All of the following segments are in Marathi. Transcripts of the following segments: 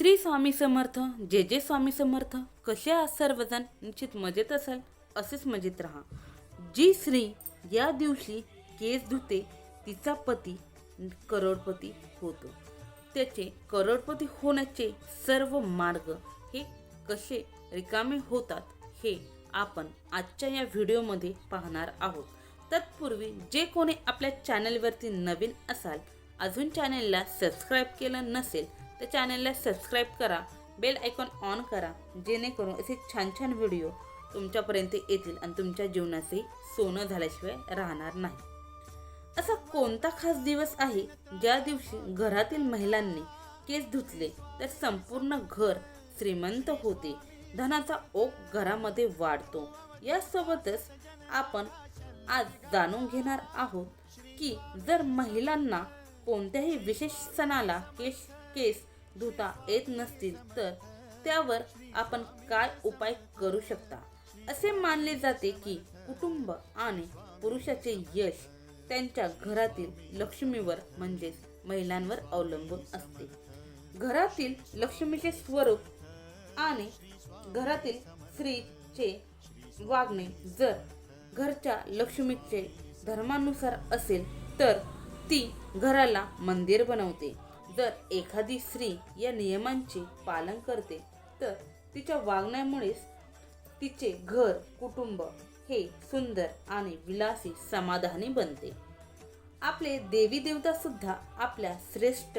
श्री स्वामी समर्थ जे जे स्वामी समर्थ कसे आज सर्वजण निश्चित मजेत असाल असेच मजेत राहा. जी स्त्री या दिवशी केस धुते तिचा पती करोडपती होतो. त्याचे करोडपती होण्याचे सर्व मार्ग हे कसे रिकामे होतात हे आपण आजच्या या व्हिडिओमध्ये पाहणार आहोत. तत्पूर्वी जे कोणी आपल्या चॅनलवरती नवीन असाल अजून चॅनलला सबस्क्राईब केलं नसेल तर चॅनलला सबस्क्राईब करा बेल आयकॉन ऑन करा जेणेकरून असे छान छान व्हिडिओ तुमच्यापर्यंत येतील आणि तुमच्या जीवनाचे सोनं झाल्याशिवाय राहणार नाही. असा कोणता खास दिवस आहे ज्या दिवशी घरातील महिलांनी केस धुतले तर संपूर्ण घर श्रीमंत होते धनाचा ओघ घरामध्ये वाढतो? यासोबतच आपण आज जाणून घेणार आहोत की जर महिलांना कोणत्याही विशेष सणाला केस केस धुता येत नसतील तर त्यावर आपण काय उपाय करू शकता? असे मानले जाते की कुटुंब आणि पुरुषाचे यश त्यांच्या घरातील लक्ष्मीवर म्हणजेच महिलांवर अवलंबून असते. घरातील लक्ष्मीचे स्वरूप आणि घरातील स्त्रीचे वागणे जर घरच्या लक्ष्मीचे धर्मानुसार असेल तर ती घराला मंदिर बनवते. जर एखादी स्त्री या नियमांचे पालन करते तर तिच्या वागण्यामुळेच तिचे घर कुटुंब हे सुंदर आणि विलासी समाधानी बनते. आपले देवी देवता सुद्धा आपल्या श्रेष्ठ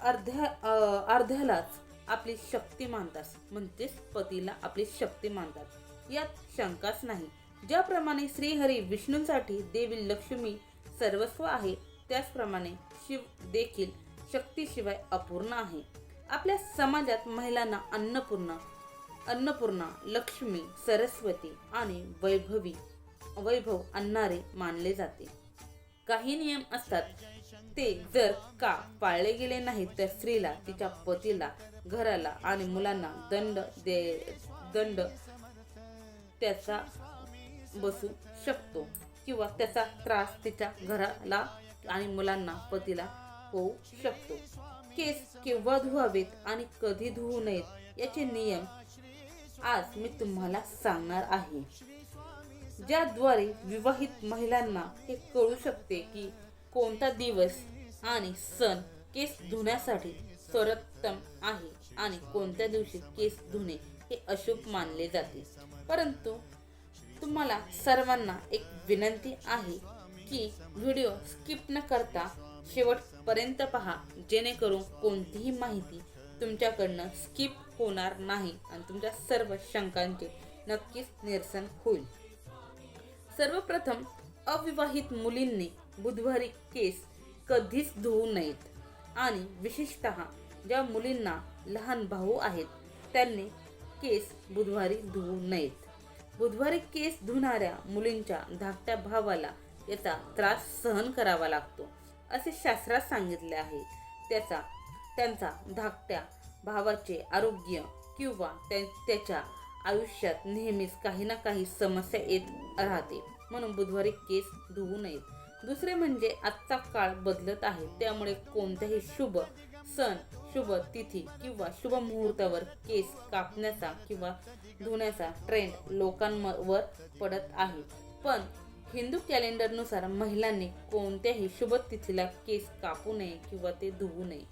अर्ध्या अर्ध्यालाच आपली शक्ती मानतात म्हणजेच पतीला आपली शक्ती मानतात. यात शंकाच नाही. ज्याप्रमाणे श्रीहरी विष्णूंसाठी देवी लक्ष्मी सर्वस्व आहे त्याचप्रमाणे शिव देखील शक्तीशिवाय अपूर्ण आहे. आपल्या समाजात महिलांना अन्नपूर्णा अन्नपूर्णा लक्ष्मी सरस्वती आणि वैभवी वैभव आणणारे मानले जाते. काही नियम असतात. ते जर का पाळले गेले नाही तर स्त्रीला तिच्या पतीला घराला आणि मुलांना दंड दे दंड त्याचा बसू शकतो किंवा त्याचा त्रास तिच्या घराला आणि मुलांना पतीला होऊ शकतो. केस केव्हा धुवावेत आणि कधी धुवू नयेत याचे नियम आज मी तुम्हाला सांगणार आहे. ज्याद्वारे विवाहित महिलांना हे कळू शकते की कोणता दिवस आणि सण केस धुण्यासाठी सर्वोत्तम आहे आणि कोणत्या दिवशी केस धुणे हे अशुभ मानले जाते. परंतु तुम्हाला सर्वांना एक विनंती आहे की व्हिडिओ स्किप न करता शेवटपर्यंत पहा जेणेकरून कोणतीही माहिती तुमच्याकडनं स्किप होणार नाही आणि तुमच्या सर्व शंकांचे नक्कीच निरसन होईल. सर्वप्रथम अविवाहित मुलींनी बुधवारी केस कधीच धुवू नयेत आणि विशेषतः ज्या मुलींना लहान भाऊ आहेत त्यांनी केस बुधवारी धुवू नयेत. बुधवारी केस धुणाऱ्या मुलींच्या धाकट्या भावाला याचा त्रास सहन करावा लागतो. असे शास्त्रात सांगितले आहे. त्याचा त्यांचा धाकट्या भावाचे आरोग्य किंवा त्या- त्याच्या आयुष्यात नेहमीच काही ना काही समस्या येत राहते. म्हणून बुधवारी केस धुवू नयेत. दुसरे म्हणजे आजचा काळ बदलत आहे. त्यामुळे कोणत्याही शुभ सण शुभ तिथी किंवा शुभ मुहूर्तावर केस कापण्याचा किंवा धुण्याचा ट्रेंड लोकांवर पडत आहे. पण हिंदू कॅलेंडरनुसार महिलांनी कोणत्याही शुभ तिथीला केस कापू नये किंवा ते धुवू नये.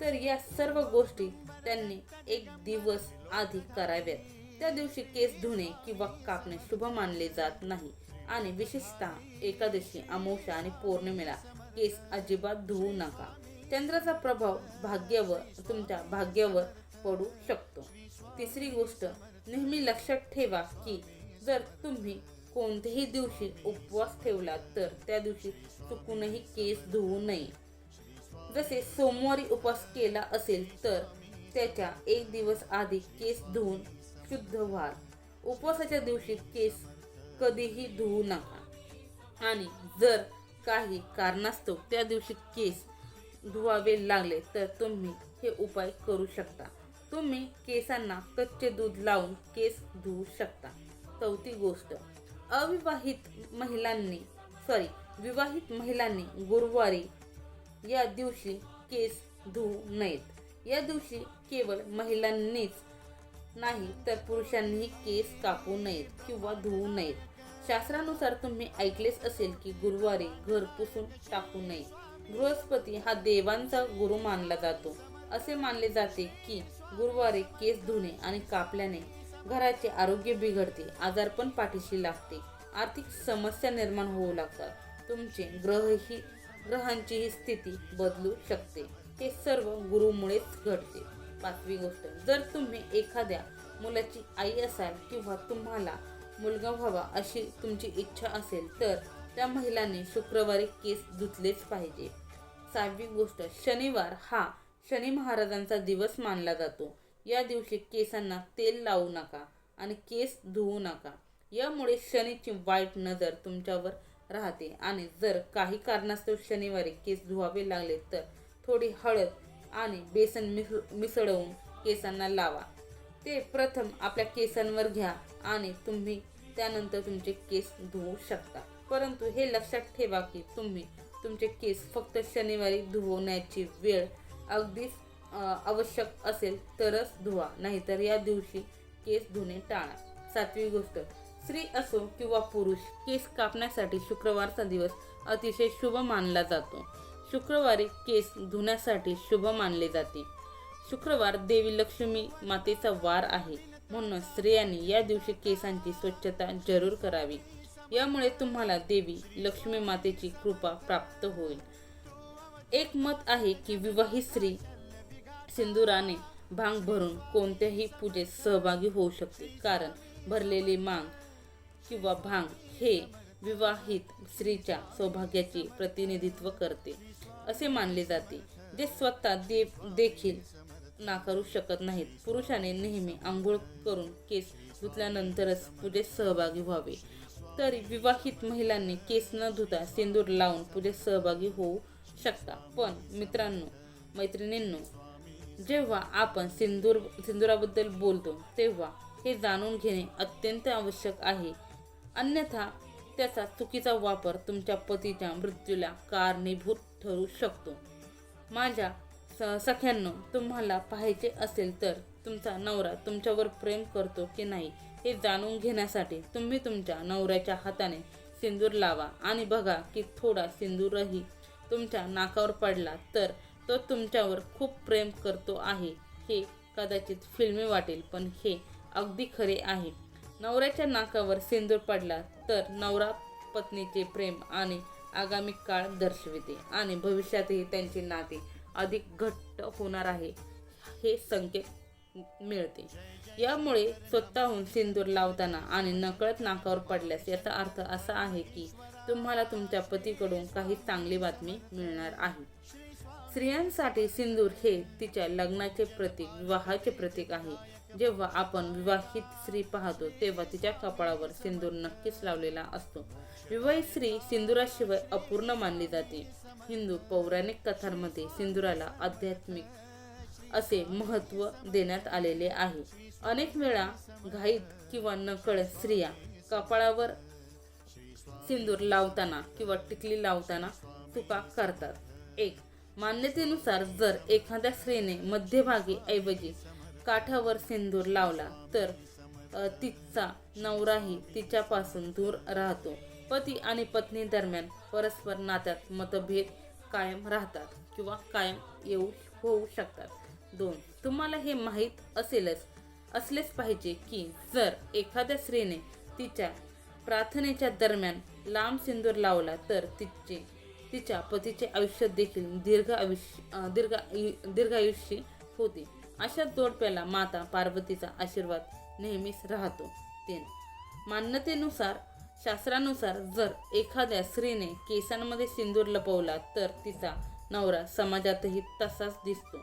तर या सर्व गोष्टी त्यांनी एक दिवस आधी कराव्यात. त्या दिवशी केस धुणे किंवा कापणे शुभ मानले जात नाही. आणि विशेषतः एकादशी अमावस्या आणि पौर्णिमेला केस अजिबात धुवू नका. चंद्राचा प्रभाव भाग्यावर तुमच्या भाग्यावर पडू शकतो. तिसरी गोष्ट नेहमी लक्षात ठेवा की जर तुम्ही कोणत्याही दिवशी उपवास ठेवला तर त्या दिवशी चुकूनही केस धुवू नये. जसे सोमवारी उपवास केला असेल तर त्याच्या एक दिवस आधी केस धुवून शुद्ध व्हा उपवासाच्या दिवशी केस कधीही धुवू नका. आणि जर काही कारणास्तव त्या दिवशी केस धुवावे लागले तर तुम्ही हे उपाय करू शकता. तुम्ही केसांना कच्चे दूध लावून केस धुवू शकता. चौथी गोष्ट अविवाहित महिलांनी सॉरी विवाहित महिलांनी गुरुवारी या दिवशी केस धुवू नयेत. या दिवशी केवळ महिलांनीच नाही तर पुरुषांनीही केस कापू नयेत किंवा धुवू नयेत. शास्त्रानुसार तुम्ही ऐकलेच असेल की गुरुवारी घर पुसून टाकू नये. बृहस्पती हा देवांचा गुरु मानला जातो. असे मानले जाते की गुरुवारी केस धुणे आणि कापल्याने घराचे आरोग्य बिघडते आजारपण पाठीशी लागते. आर्थिक समस्या निर्माण होऊ लागतात. तुमचे ग्रहही ही ग्रहांचीही स्थिती बदलू शकते. हे सर्व गुरुमुळेच घडते. पाचवी गोष्ट जर तुम्ही एखाद्या मुलाची आई असाल किंवा तुम्हाला मुलगा व्हावा अशी तुमची इच्छा असेल तर त्या महिलांनी शुक्रवारी केस धुतलेच पाहिजे. सहावी गोष्ट शनिवार हा शनी महाराजांचा दिवस मानला जातो. या दिवशी केसांना तेल लावू नका आणि केस धुवू नका. यामुळे शनीची वाईट नजर तुमच्यावर राहते. आणि जर काही कारणास्तव शनिवारी केस धुवावे लागले तर थोडी हळद आणि बेसन मिस मिसळवून केसांना लावा. ते प्रथम आपल्या केसांवर घ्या आणि तुम्ही त्यानंतर तुमचे केस धुवू शकता. परंतु हे लक्षात ठेवा की तुम्ही तुमचे केस फक्त शनिवारी धुवण्याची वेळ अगदीच आवश्यक असेल तरच धुवा नाहीतर या दिवशी केस धुणे टाळा. सातवी गोष्ट स्त्री असो किंवा पुरुष केस कापण्यासाठी शुक्रवारचा दिवस अतिशय शुभ मानला जातो. शुक्रवारी केस धुण्यासाठी शुभ मानले जाते. शुक्रवार देवी लक्ष्मी मातेचा वार आहे. म्हणून स्त्रियांनी या दिवशी केसांची स्वच्छता जरूर करावी. यामुळे तुम्हाला देवी लक्ष्मी मातेची कृपा प्राप्त होईल. एक मत आहे की विवाहित स्त्री सिंदुराने भांग भरून कोणत्याही पूजेत सहभागी होऊ शकते. कारण भरलेली मांग किंवा भांग हे विवाहित स्त्रीच्या सौभाग्याचे प्रतिनिधित्व करते असे मानले जाते जे स्वतः दे देखील नाकारू शकत नाहीत. पुरुषाने नेहमी आंघोळ करून केस धुतल्यानंतरच पूजेत सहभागी व्हावे. तरी विवाहित महिलांनी केस न धुता सिंदूर लावून पूजेत सहभागी होऊ शकता. पण मित्रांनो मैत्रिणींनो जेव्हा आपण सिंदूर सिंदुराबद्दल बोलतो तेव्हा हे जाणून घेणे अत्यंत आवश्यक आहे. अन्यथा त्याचा चुकीचा वापर तुमच्या पतीच्या मृत्यूला कारणीभूत ठरू शकतो. माझ्या स सख्यांनो तुम्हाला पाहायचे असेल तर तुमचा नवरा तुमच्यावर प्रेम करतो की नाही हे जाणून घेण्यासाठी तुम्ही तुमच्या नवऱ्याच्या हाताने सिंदूर लावा आणि बघा की थोडा सिंदूरही तुमच्या नाकावर पडला तर तो तुमच्यावर खूप प्रेम करतो आहे. हे कदाचित फिल्मी वाटेल पण हे अगदी खरे आहे. नवऱ्याच्या नाकावर सिंदूर पडला तर नवरा पत्नीचे प्रेम आणि आगामी काळ दर्शविते आणि भविष्यातही त्यांचे नाते अधिक घट्ट होणार आहे हे संकेत मिळते. यामुळे स्वतःहून सिंदूर लावताना आणि नकळत नाकावर पडल्यास याचा अर्थ असा आहे की तुम्हाला तुमच्या पतीकडून काही चांगली बातमी मिळणार आहे. स्त्रियांसाठी सिंदूर हे तिच्या लग्नाचे प्रतीक विवाहाचे प्रतीक आहे. जेव्हा आपण विवाहित स्त्री पाहतो तेव्हा तिच्या कपाळावर सिंदूर नक्कीच लावलेला असतो. विवाहित स्त्री सिंदुराशिवाय अपूर्ण मानली जाते. हिंदू पौराणिक कथांमध्ये सिंदुराला आध्यात्मिक असे महत्त्व देण्यात आलेले आहे. अनेक वेळा घाईत किंवा नकळत स्त्रिया कपाळावर सिंदूर लावताना किंवा टिकली लावताना चुका करतात. एक मान्यतेनुसार जर एखाद्या स्त्रीने मध्यभागी ऐवजी काठावर सिंदूर लावला तर तिचा नवराही तिच्यापासून दूर राहतो. पती आणि पत्नी दरम्यान परस्पर नात्यात मतभेद कायम राहतात किंवा कायम येऊ होऊ शकतात. दोन तुम्हाला हे माहीत असेलच असलेच पाहिजे की जर एखाद्या स्त्रीने तिच्या प्रार्थनेच्या दरम्यान लांब सिंदूर लावला तर तिचे तिच्या पतीचे आयुष्य देखील दीर्घ आयुष्य दीर्घ आयु- होते. अशा जोडप्याला माता पार्वतीचा आशीर्वाद नेहमीच राहतो. तीन. मान्यतेनुसार शास्त्रानुसार जर एखाद्या स्त्रीने केसांमध्ये सिंदूर लपवला तर तिचा नवरा समाजातही तसाच दिसतो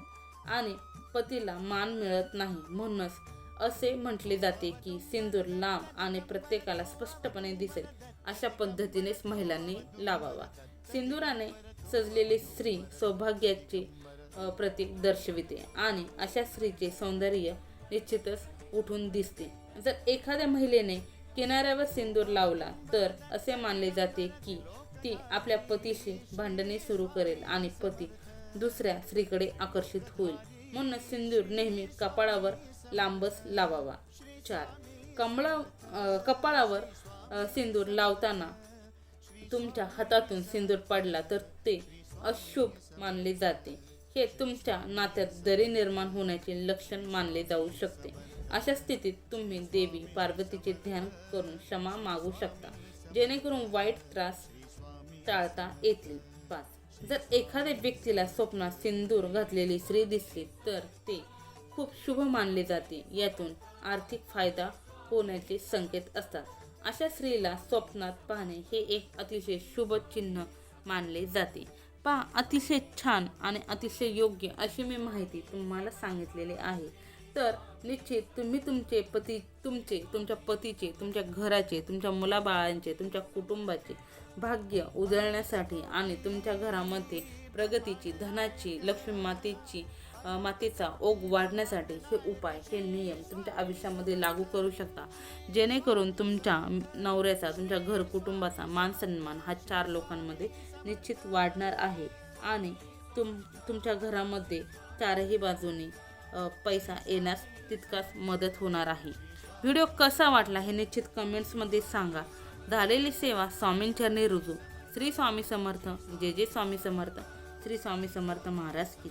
आणि पतीला मान मिळत नाही म्हणूनच असे म्हटले जाते की सिंदूर लांब आणि प्रत्येकाला स्पष्टपणे दिसेल अशा पद्धतीनेच महिलांनी लावावा. सिंदुराने सजलेली स्त्री सौभाग्याचे प्रतीक दर्शविते आणि अशा स्त्रीचे सौंदर्य निश्चितच उठून दिसते. जर एखाद्या महिलेने किनाऱ्यावर सिंदूर लावला तर असे मानले जाते की ती आपल्या पतीशी भांडणे सुरू करेल आणि पती दुसऱ्या स्त्रीकडे आकर्षित होईल. म्हणून सिंदूर नेहमी कपाळावर लांबच लावावा. चार. कमळा कपाळावर सिंदूर लावताना तुमच्या हातातून सिंदूर पडला तर ते अशुभ मानले जाते. हे तुमच्या नात्यात दरी निर्माण होण्याचे लक्षण मानले जाऊ शकते. अशा स्थितीत तुम्ही देवी पार्वतीचे ध्यान करून क्षमा मागू शकता. जेणेकरून वाईट त्रास टाळता येतील. पाच जर एखाद्या व्यक्तीला स्वप्नात सिंदूर घातलेली स्त्री दिसली तर ते खूप शुभ मानले जाते. यातून आर्थिक फायदा होण्याचे संकेत असतात. अशा स्त्रीला स्वप्नात पाहणे हे एक अतिशय शुभ चिन्ह मानले जाते. पहा अतिशय छान आणि अतिशय योग्य अशी मी माहिती तुम्हाला सांगितलेली आहे. तर निश्चित तुम्ही तुमचे पती तुमचे तुमच्या पतीचे तुमच्या घराचे तुमच्या मुलाबाळांचे तुमच्या कुटुंबाचे भाग्य उजळण्यासाठी आणि तुमच्या घरामध्ये प्रगतीची धनाची लक्ष्मी मातेची मातीचा ओघ वाढण्यासाठी हे उपाय हे नियम तुमच्या आयुष्यामध्ये लागू करू शकता. जेणेकरून तुमच्या नवऱ्याचा तुमच्या घर कुटुंबाचा मान सन्मान हा चार लोकांमध्ये निश्चित वाढणार आहे. आणि तुम तुमच्या घरामध्ये चारही बाजूनी पैसा येण्यास तितकाच मदत होणार आहे. व्हिडिओ कसा वाटला हे निश्चित कमेंट्समध्ये सांगा. झालेली सेवा स्वामींचरणी रुजू श्री स्वामी समर्थ. जे जे स्वामी समर्थ. श्री स्वामी समर्थ महाराज की